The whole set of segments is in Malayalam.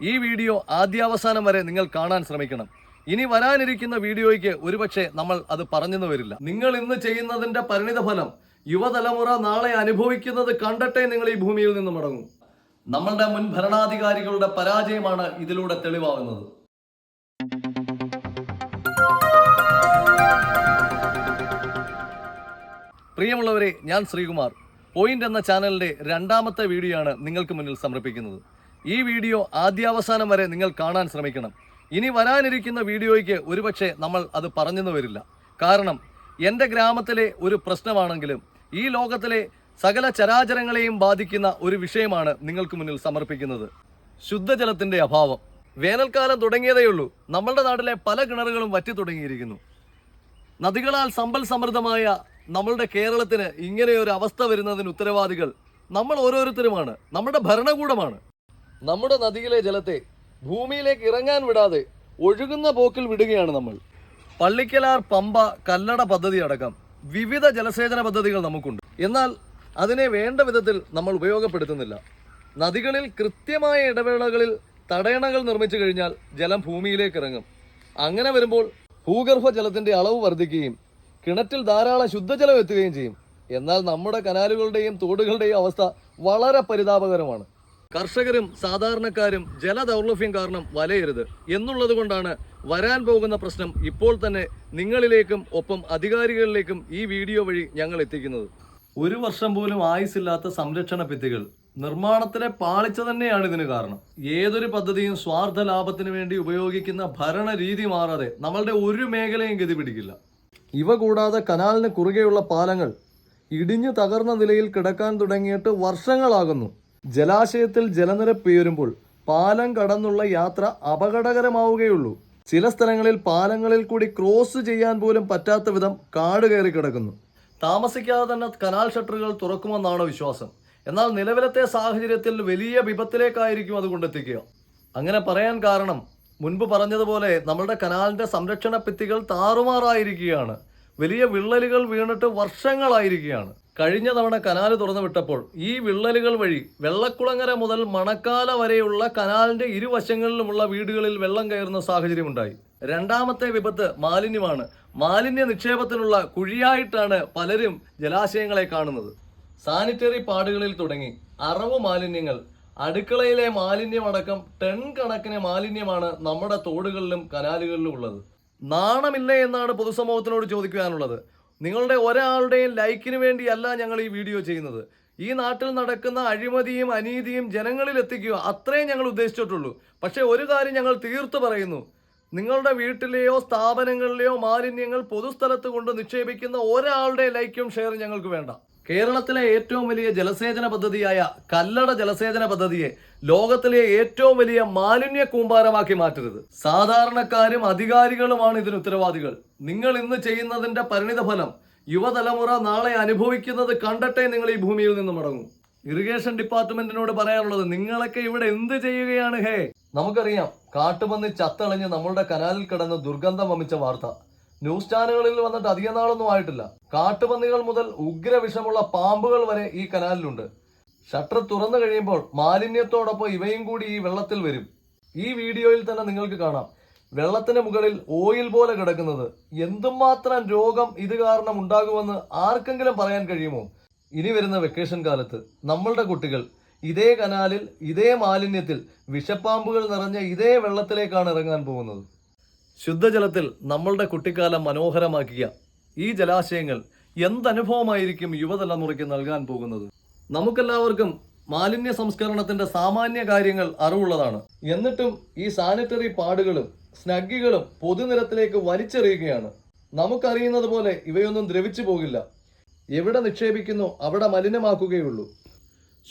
ഈ വീഡിയോ ആദ്യാവസാനം വരെ നിങ്ങൾ കാണാൻ ശ്രമിക്കണം. ഇനി വരാനിരിക്കുന്ന വീഡിയോയ്ക്ക് ഒരുപക്ഷെ നമ്മൾ അത് പറഞ്ഞെന്ന് വരില്ല. നിങ്ങൾ ഇന്ന് ചെയ്യുന്നതിന്റെ പരിണിത ഫലം യുവതലമുറ നാളെ അനുഭവിക്കുന്നത് കണ്ടട്ടെ നിങ്ങൾ ഈ ഭൂമിയിൽ നിന്ന് മടങ്ങും. നമ്മളുടെ മുൻ ഭരണാധികാരികളുടെ പരാജയമാണ് ഇതിലൂടെ തെളിവാകുന്നത്. പ്രിയമുള്ളവരെ ഞാൻ ശ്രീകുമാർ. പോയിന്റ് എന്ന ചാനലിന്റെ രണ്ടാമത്തെ വീഡിയോ ആണ് നിങ്ങൾക്ക് മുന്നിൽ സമർപ്പിക്കുന്നത്. ഈ വീഡിയോ ആദ്യാവസാനം വരെ നിങ്ങൾ കാണാൻ ശ്രമിക്കണം. ഇനി വരാനിരിക്കുന്ന വീഡിയോയ്ക്ക് ഒരുപക്ഷെ നമ്മൾ അത് പറഞ്ഞെന്ന് വരില്ല. കാരണം എന്റെ ഗ്രാമത്തിലെ ഒരു പ്രശ്നമാണെങ്കിലും ഈ ലോകത്തിലെ സകല ചരാചരങ്ങളെയും ബാധിക്കുന്ന ഒരു വിഷയമാണ് നിങ്ങൾക്ക് മുന്നിൽ സമർപ്പിക്കുന്നത്. ശുദ്ധജലത്തിന്റെ അഭാവം. വേനൽക്കാലം തുടങ്ങിയതേയുള്ളൂ. നമ്മളുടെ നാട്ടിലെ പല കിണറുകളും വറ്റി തുടങ്ങിയിരിക്കുന്നു. നദികളാൽ സമ്പൽ സമൃദ്ധമായ നമ്മളുടെ കേരളത്തിന് ഇങ്ങനെയൊരു അവസ്ഥ വരുന്നതിന് ഉത്തരവാദികൾ നമ്മൾ ഓരോരുത്തരുമാണ്. നമ്മുടെ ഭരണകൂടമാണ്. നമ്മുടെ നദിയിലെ ജലത്തെ ഭൂമിയിലേക്ക് ഇറങ്ങാൻ വിടാതെ ഒഴുകുന്ന പോക്കിൽ വിടുകയാണ് നമ്മൾ. പള്ളിക്കലാർ പമ്പ കല്ലട പദ്ധതി അടക്കം വിവിധ ജലസേചന പദ്ധതികൾ നമുക്കുണ്ട്. എന്നാൽ അതിനെ വേണ്ട വിധത്തിൽ നമ്മൾ ഉപയോഗപ്പെടുത്തുന്നില്ല. നദികളിൽ കൃത്യമായ ഇടവേളകളിൽ തടയണകൾ നിർമ്മിച്ചു കഴിഞ്ഞാൽ ജലം ഭൂമിയിലേക്ക് ഇറങ്ങും. അങ്ങനെ വരുമ്പോൾ ഭൂഗർഭ ജലത്തിന്റെ അളവ് വർദ്ധിക്കുകയും കിണറ്റിൽ ധാരാളം ശുദ്ധജലം എത്തുകയും ചെയ്യും. എന്നാൽ നമ്മുടെ കനാലുകളുടെയും തോടുകളുടെയും അവസ്ഥ വളരെ പരിതാപകരമാണ്. കർഷകരും സാധാരണക്കാരും ജലദൗർലഭ്യം കാരണം വലയരുത് എന്നുള്ളത് കൊണ്ടാണ് വരാൻ പോകുന്ന പ്രശ്നം ഇപ്പോൾ തന്നെ നിങ്ങളിലേക്കും ഒപ്പം അധികാരികളിലേക്കും ഈ വീഡിയോ വഴി ഞങ്ങൾ എത്തിക്കുന്നത്. ഒരു വർഷം പോലും ആയുസില്ലാത്ത സംരക്ഷണ ഭിത്തികൾ നിർമ്മാണത്തിലെ പാളിച്ച തന്നെയാണ് ഇതിന് കാരണം. ഏതൊരു പദ്ധതിയും സ്വാർത്ഥ ലാഭത്തിന് വേണ്ടി ഉപയോഗിക്കുന്ന ഭരണ രീതി മാറാതെ നമ്മളുടെ ഒരു മേഖലയും ഗതി പിടിക്കില്ല. ഇവ കൂടാതെ കനാലിന് കുറുകെയുള്ള പാലങ്ങൾ ഇടിഞ്ഞു തകർന്ന നിലയിൽ കിടക്കാൻ തുടങ്ങിയിട്ട് വർഷങ്ങളാകുന്നു. ജലാശയത്തിൽ ജലനിരപ്പ് ഉയരുമ്പോൾ പാലം കടന്നുള്ള യാത്ര അപകടകരമാവുകയുള്ളൂ. ചില സ്ഥലങ്ങളിൽ പാലങ്ങളിൽ കൂടി ക്രോസ് ചെയ്യാൻ പോലും പറ്റാത്ത വിധം കാട് കയറി കിടക്കുന്നു. താമസിക്കാതെ തന്നെ കനാൽ ഷട്ടറുകൾ തുറക്കുമെന്നാണ് വിശ്വാസം. എന്നാൽ നിലവിലത്തെ സാഹചര്യത്തിൽ വലിയ വിപത്തിലേക്കായിരിക്കും അത് കൊണ്ടെത്തിക്കുക അങ്ങനെ പറയാൻ കാരണം മുൻപ് പറഞ്ഞതുപോലെ നമ്മളുടെ കനാലിന്റെ സംരക്ഷണ ഭിത്തികൾ താറുമാറായിരിക്കുകയാണ്. വലിയ വിള്ളലുകൾ വീണിട്ട് വർഷങ്ങളായിരിക്കുകയാണ്. കഴിഞ്ഞ തവണ കനാല് തുറന്നു വിട്ടപ്പോൾ ഈ വിള്ളലുകൾ വഴി വെള്ളക്കുളങ്ങര മുതൽ മണക്കാല വരെയുള്ള കനാലിന്റെ ഇരുവശങ്ങളിലുമുള്ള വീടുകളിൽ വെള്ളം കയറുന്ന സാഹചര്യമുണ്ടായി. രണ്ടാമത്തെ വിപത്ത് മാലിന്യമാണ്. മാലിന്യ നിക്ഷേപത്തിനുള്ള കുഴിയായിട്ടാണ് പലരും ജലാശയങ്ങളെ കാണുന്നത്. സാനിറ്ററി പാടുകളിൽ തുടങ്ങി അറവ് മാലിന്യങ്ങൾ അടുക്കളയിലെ മാലിന്യമടക്കം ടൺ കണക്കിന് മാലിന്യമാണ് നമ്മുടെ തോടുകളിലും കനാലുകളിലും ഉള്ളത്. നാണമില്ലേ എന്നാണ് പൊതുസമൂഹത്തിനോട് ചോദിക്കാനുള്ളത്. നിങ്ങളുടെ ഒരാളുടെയും ലൈക്കിന് വേണ്ടിയല്ല ഞങ്ങൾ ഈ വീഡിയോ ചെയ്യുന്നത്. ഈ നാട്ടിൽ നടക്കുന്ന അഴിമതിയും അനീതിയും ജനങ്ങളിൽ എത്തിക്കുക അത്രേ ഞങ്ങൾ ഉദ്ദേശിച്ചിട്ടുള്ളൂ. പക്ഷേ ഒരു കാര്യം ഞങ്ങൾ തീർത്തു പറയുന്നു. നിങ്ങളുടെ വീട്ടിലെയോ സ്ഥാപനങ്ങളിലെയോ മാലിന്യങ്ങൾ പൊതുസ്ഥലത്ത് കൊണ്ട് നിക്ഷേപിക്കുന്ന ഒരാളുടെ ലൈക്കും ഷെയറും ഞങ്ങൾക്ക് വേണ്ട. കേരളത്തിലെ ഏറ്റവും വലിയ ജലസേചന പദ്ധതിയായ കല്ലട ജലസേചന പദ്ധതിയെ ലോകത്തിലെ ഏറ്റവും വലിയ മാലിന്യ കൂമ്പാരമാക്കി മാറ്റരുത്. സാധാരണക്കാരും അധികാരികളുമാണ് ഇതിന് ഉത്തരവാദികൾ. നിങ്ങൾ ഇന്ന് ചെയ്യുന്നതിന്റെ പരിണിതഫലം യുവതലമുറ നാളെ അനുഭവിക്കുന്നത് കണ്ടട്ടെ നിങ്ങൾ ഈ ഭൂമിയിൽ നിന്ന് മടങ്ങും. ഇറിഗേഷൻ ഡിപ്പാർട്ട്മെന്റിനോട് പറയാനുള്ളത് നിങ്ങളൊക്കെ ഇവിടെ എന്ത് ചെയ്യുകയാണ് ഹേ? നമുക്കറിയാം കാട്ടുപന്നി ചത്തളഞ്ഞ് നമ്മളുടെ കനാലിൽ കിടന്ന് ദുർഗന്ധം വമിച്ച വാർത്ത. ന്യൂസ് ചാനലുകളിൽ വന്നിട്ട് അധിക നാളൊന്നും ആയിട്ടില്ല. കാട്ടുപന്നികൾ മുതൽ ഉഗ്രവിഷമുള്ള പാമ്പുകൾ വരെ ഈ കനാലിലുണ്ട്. ഷട്ടർ തുറന്നു കഴിയുമ്പോൾ മാലിന്യത്തോടൊപ്പം ഇവയും കൂടി ഈ വെള്ളത്തിൽ വരും. ഈ വീഡിയോയിൽ തന്നെ നിങ്ങൾക്ക് കാണാം. വെള്ളത്തിന് മുകളിൽ ഓയിൽ പോലെ കിടക്കുന്നത്. എന്തുമാത്രം രോഗം ഇത് കാരണം ഉണ്ടാകുമെന്ന് ആർക്കെങ്കിലും പറയാൻ കഴിയുമോ? ഇനി വരുന്ന വെക്കേഷൻ കാലത്ത് നമ്മളുടെ കുട്ടികൾ ഇതേ കനാലിൽ ഇതേ മാലിന്യത്തിൽ വിഷപ്പാമ്പുകൾ നിറഞ്ഞ ഇതേ വെള്ളത്തിലേക്കാണ് ഇറങ്ങാൻ പോകുന്നത്. ശുദ്ധജലത്തിൽ നമ്മളുടെ കുട്ടിക്കാലം മനോഹരമാക്കിയ ഈ ജലാശയങ്ങൾ എന്തനുഭവമായിരിക്കും യുവതലമുറയ്ക്ക് നൽകാൻ പോകുന്നത്? നമുക്കെല്ലാവർക്കും മാലിന്യ സംസ്കരണത്തിന്റെ സാമാന്യ കാര്യങ്ങൾ അറിവുള്ളതാണ്. എന്നിട്ടും ഈ സാനിറ്ററി പാടുകളും സ്നഗ്ഗികളും പൊതുനിരത്തിലേക്ക് വലിച്ചെറിയുകയാണ്. നമുക്കറിയുന്നത് പോലെ ഇവയൊന്നും ദ്രവിച്ചു പോകില്ല. എവിടെ നിക്ഷേപിക്കുന്നു അവിടെ മലിനമാക്കുകയുള്ളൂ.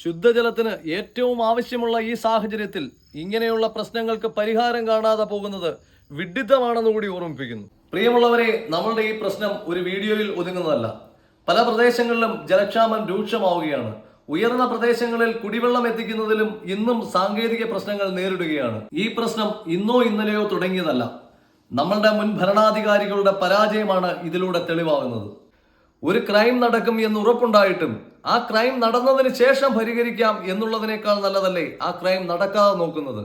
ശുദ്ധജലത്തിന് ഏറ്റവും ആവശ്യമുള്ള ഈ സാഹചര്യത്തിൽ ഇങ്ങനെയുള്ള പ്രശ്നങ്ങൾക്ക് പരിഹാരം കാണാതെ പോകുന്നത് വിഡിത്തമാണെന്ന് കൂടി ഓർമ്മിപ്പിക്കുന്നു. പ്രിയമുള്ളവരെ നമ്മളുടെ ഈ പ്രശ്നം ഒരു വീഡിയോയിൽ ഒതുങ്ങുന്നതല്ല. പല പ്രദേശങ്ങളിലും ജലക്ഷാമം രൂക്ഷമാവുകയാണ്. ഉയർന്ന പ്രദേശങ്ങളിൽ കുടിവെള്ളം എത്തിക്കുന്നതിലും ഇന്നും സാങ്കേതിക പ്രശ്നങ്ങൾ നേരിടുകയാണ്. ഈ പ്രശ്നം ഇന്നോ ഇന്നലെയോ തുടങ്ങിയതല്ല. നമ്മളുടെ മുൻ ഭരണാധികാരികളുടെ പരാജയമാണ് ഇതിലൂടെ തെളിവാകുന്നത്. ഒരു ക്രൈം നടക്കും എന്ന് ഉറപ്പുണ്ടായിട്ടും ആ ക്രൈം നടന്നതിന് ശേഷം പരിഹരിക്കാം എന്നുള്ളതിനേക്കാൾ നല്ലതല്ലേ ആ ക്രൈം നടക്കാതെ നോക്കുന്നത്?